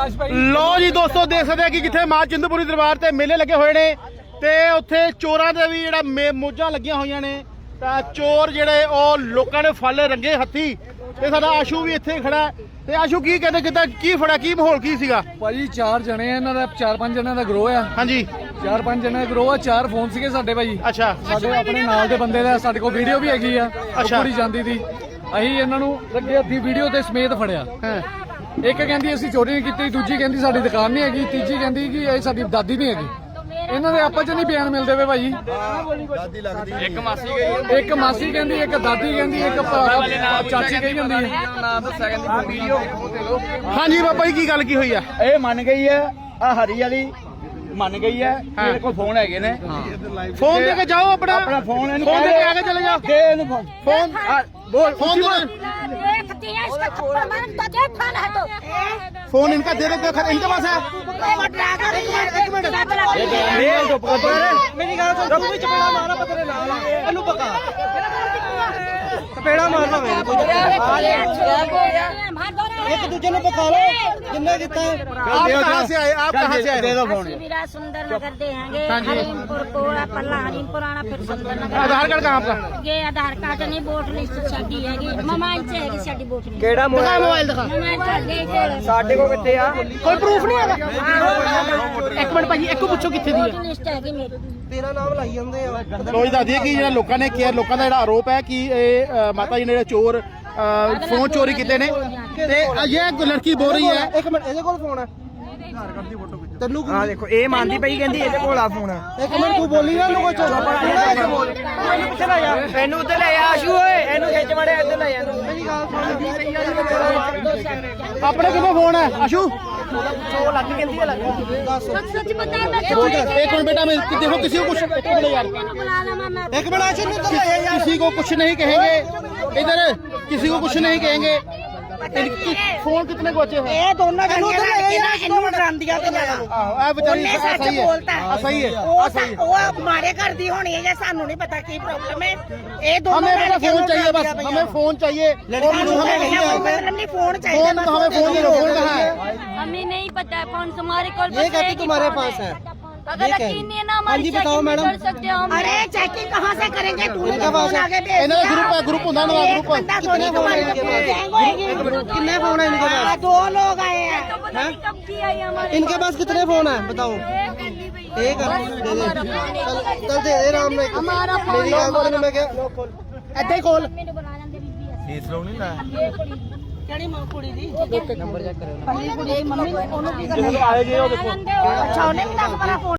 ਪ੍ਰਕਾਸ਼ ਭਾਈ। ਲੋ ਜੀ ਦੋਸਤੋ ਦੇਖ ਸਕਦੇ ਆ ਕਿ ਜਿੱਥੇ ਮਾਂ ਚਿੰਤਪੁਰੀ ਦਰਬਾਰ ਤੇ ਮੇਲੇ ਲੱਗੇ ਹੋਏ ਨੇ ਤੇ ਉੱਥੇ ਚੋਰਾਂ ਦੇ ਵੀ ਜਿਹੜਾ ਮੋਜਾਂ ਲੱਗੀਆਂ ਹੋਈਆਂ ਨੇ। ਤਾਂ ਚੋਰ ਜਿਹੜੇ ਉਹ ਲੋਕਾਂ ਨੇ ਫੜ ਲਏ ਰੰਗੇ ਹੱਥੀ ਤੇ ਸਾਡਾ ਆਸ਼ੂ ਵੀ ਇੱਥੇ ਖੜਾ। ਤੇ ਆਸ਼ੂ ਕੀ ਕਹਿੰਦੇ ਕਿਦਾਂ ਕੀ ਫੜਾ ਕੀ ਮਾਹੌਲ ਕੀ ਸੀਗਾ? ਭਾਜੀ ਚਾਰ ਜਣੇ ਆ ਇਹਨਾਂ ਦਾ ਚਾਰ ਪੰਜ ਜਣਿਆਂ ਦਾ ਗਰੋਹ ਆ। ਹਾਂਜੀ। ਚਾਰ ਪੰਜ ਜਣਿਆਂ ਦਾ ਗਰੋਹ ਆ ਚਾਰ ਫੋਨ ਸੀਗੇ ਸਾਡੇ ਭਾਜੀ ਅੱਛਾ। ਸਾਡੇ ਆਪਣੇ ਨਾਲ ਦੇ ਬੰਦੇ ਦਾ ਸਾਡੇ ਕੋਲ ਵੀਡੀਓ ਵੀ ਹੈਗੀ ਆ। ਅੱਛਾ। ਕੁੜੀ ਜਾਂਦੀ ਦੀ ਅਸੀਂ ਇਹਨਾਂ ਨੂੰ ਲੱਗੇ ਹੱਥੀ ਵੀਡੀਓ ਤੇ ਸਮੇਤ ਫੜਿਆ। ਇੱਕ ਕਹਿੰਦੀ ਅਸੀਂ ਚੋਰੀ ਨਹੀਂ ਕੀਤੀ ਦੂਜੀ ਕਹਿੰਦੀ ਸਾਡੀ ਦੁਕਾਨ ਨਹੀਂ ਹੈਗੀ ਤੀਜੀ ਕਹਿੰਦੀ ਕਿ ਇਹ ਸਾਡੀ ਦਾਦੀ ਨਹੀਂ ਹੈਗੀ। ਇਹਨਾਂ ਦੇ ਆਪਸ ਚ ਨਹੀਂ ਬਿਆਨ ਮਿਲਦੇ ਵੇ ਭਾਈ। ਇੱਕ ਮਾਸੀ ਗਈ ਇੱਕ ਮਾਸੀ ਕਹਿੰਦੀ ਇੱਕ ਦਾਦੀ ਕਹਿੰਦੀ ਇੱਕ ਭਰਾ- ਚਾਚੀ ਕਹੀ ਜਾਂਦੀ ਹੈ। ਨਾਮ ਦੱਸਿਆ ਕਹਿੰਦੀ ਵੀਡੀਓ ਹਾਂਜੀ ਬਾਬਾ ਜੀ ਕੀ ਗੱਲ ਕੀ ਹੋਈ ਆ? ਇਹ ਮੰਨ ਗਈ ਹੈ ਆ ਹਰੀ ਵਾਲੀ ਮੰਨ ਗਈ ਹੈ ਮੇਰੇ ਕੋਲ ਫੋਨ ਹੈਗੇ ਨੇ ਫੋਨ ਦੇ ਕੇ ਜਾਓ ਆਪਣਾ ਆਪਣਾ ਫੋਨ ਇਹਨੂੰ ਫੋਨ ਦੇ ਕੇ ਆ ਕੇ ਚਲੇ ਜਾਓ ਦੇ ਇਹਨੂੰ ਫੋਨ ਫੋਨ ਆ, ਬੋਲ फोन दे देखती है इसका थप्पड़ मार तो दे फोन है तो फोन इनका दे देते हो इनके पास है एक मिनट ਇਹ ਚੁੱਪ ਕਰ ਤੂੰ ਮੇਰੀ ਗੱਲ ਸੁਣ ਤੂੰ ਵੀ ਚਪੇੜਾ ਮਾਰਾ ਪਤਰੇ ਨਾਲ ਇਹਨੂੰ ਪਕਾ ਚਪੇੜਾ ਮਾਰਨਾ ਵੇ ਇੱਕ ਦੂਜੇ ਨੂੰ ਪਕਾ ਲਓ ਜਿੰਨੇ ਕੀਤਾ ਹੈ। आप कहाँ से आए आप कहाँ से आए ਦੇ ਦੋ ਫੋਨ शिविरा सुंदर नगर दे हैंगे हाँ जी। हरिमपुर कोड़ा पल्ला हरिमपुर आना फिर सुंदर नगर आधार कार्ड कहाँ आपका ये आधार कार्ड नहीं वोट लिस्ट छड़ी हैगी मोबाइल से हैगी छड़ी वोट लिस्ट ਕਿਹੜਾ दिखा मोबाइल दिखा मोबाइल छड़ गई ਸਾਡੇ ਕੋਲ ਕਿੱਥੇ ਆ कोई प्रूफ नहीं है ਇੱਕ ਮਿੰਟ ਭਾਜੀ ਇੱਕੋ ਪੁੱਛੋ ਕਿੱਥੇ ਦੀ वोट लिस्ट हैगी मेरी ਤੇਰਾ ਨਾਮ ਲਾਈ ਜਾਂਦੇ ਆ ਲੋ ਜੀ ਦੱਸਦੀ ਕਿ ਜਿਹੜਾ ਲੋਕਾਂ ਨੇ ਕਿਹਾ ਲੋਕਾਂ ਦਾ ਜਿਹੜਾ ਆਰੋਪ ਹੈ ਕਿ ਇਹ ਅ, ਮਾਤਾ ਜੀ ਨੇ ਜਿਹੜੇ ਚੋਰ ਅ, ਫੋਨ ਚੋਰੀ ਕੀਤੇ ਨੇ ਲੜਕੀ ਬੋਲ ਰਹੀ ਹੈ। ਇੱਕ ਮਿੰਟ ਇਹਦੇ ਕੋਲ ਫੋਨ ਹੈ। ਤੈਨੂੰ ਆ ਦੇਖੋ ਇਹ ਮੰਨਦੀ ਪਈ ਕਹਿੰਦੀ ਇਹਦੇ ਕੋਲ ਆ ਫੋਨ। ਇੱਕ ਮਿੰਟ ਤੂੰ ਬੋਲੀ ਨਾ ਨੂੰ ਕੋਈ ਚੋਲਾ ਇਹਨੂੰ ਉੱਧਰ ਲੈ ਆ ਆਸ਼ੂ ਓਏ। ਇਹਨੂੰ ਖਿੱਚ ਮੜਿਆ ਇੱਧਰ ਲੈ ਆ ਆਪਣੇ ਕਿਵੇਂ ਫੋਨ ਹੈ? ਆਸ਼ੂ? ਉਹ ਲੱਗ ਕਹਿੰਦੀ ਹੈ ਲੱਗ ਸੱਚ ਸੱਚ ਬਤਾ ਮੈਂ ਇੱਕ ਮਿੰਟ ਬੇਟਾ ਮੈਂ ਦੇਖੋ ਕਿਸੇ ਨੂੰ ਕੁਝ ਇੱਕ ਮਿੰਟ ਯਾਰ ਇੱਕ ਮਿੰਟ ਆਸ਼ੂ ਨੂੰ ਤਾਂ ਕਿਸੇ ਕੋ ਕੁਝ ਨਹੀਂ ਕਹੇਗੇ। ਇਧਰ ਕਿਸੇ इनकी फोन कितने को अच्छे हैं ਇਹ ਦੋਨੋਂ ਜਣੀਆਂ ਲੜ ਕੇ ਨਾ ਇਹਨੂੰ ਡਰਾਉਂਦੀਆਂ ਪਈਆਂ ਵਾ। ਆਹੋ ਇਹ ਵਿਚਾਰੀ ਉਹਨੇ ਸੱਚ ਸਹੀ ਹੈ। ਬੋਲਤਾ। ਆਹ ਸਹੀ ਹੈ ਉਹ ਆਹ ਸਹੀ ਸਾ- ਹੈ ਉਹ ਮਾਰੇ ਘਰ ਦੀ ਹੋਣੀ ਹੈ ਜਾਂ ਸਾਨੂੰ ਨਹੀਂ ਪਤਾ ਕੀ ਪ੍ਰੋਬਲਮ ਹੈ। ਇਹ ਦੋਨੋਂ हमें बेटा फोन चाहिए बस हमें फोन चाहिए और कुछ हमें नहीं है ਮਤਲਬ ਨਹੀਂ ਫੋਨ ਚਾਹੀਦਾ फोन बस हमें फोन नहीं फोन कहाँ है हमें नहीं पता है फोन हमारे कॉल ये कहती तुम्हारे पास है अगर ये कह यकीन नहीं है ना हाँ हमारी जी, बताओ checking भी मैडम। कर सकते हो हम अरे चेकिंग कहाँ से करेंगे तूने इनका तो पास फोन है। आगे भेज इनका दिया। ग्रुप है ग्रुप होता है एक ग्रुप बंदा थोड़ी कितने फोन है तुम्हारे इनके पास? हैंग होएगी। कितने फोन है इनके हाँ, पास दो लोग आए हैं तो पता नहीं कब की आई हमारे इनके पास कितने फोन है बताओ एक है दे दे चल चल दे दे राम ने हमारा फोन मेरी ਗੱਲ ਸੁਣ मैं क्या ਇੱਥੇ ਹੀ ਕੋਲ मैंने बुला लेंगे बीबी ਫੀਸ ਲਾਉਣੀ ਨਾ ਕਿਹੜੀ ਮਾਂ ਕੁੜੀ ਦੀ ਨੰਬਰ ਚੈੱਕ ਕਰੋ ਕੁੜੀ ਦੀ ਮੰਮੀ ਨੂੰ ਉਹਨੂੰ ਕੀ ਕਰਨਾ ਆਏ ਗਏ ਉਹ ਦੇਖੋ ਅੱਛਾ ਉਹਨੇ ਵੀ 10 12 ਫੋਨ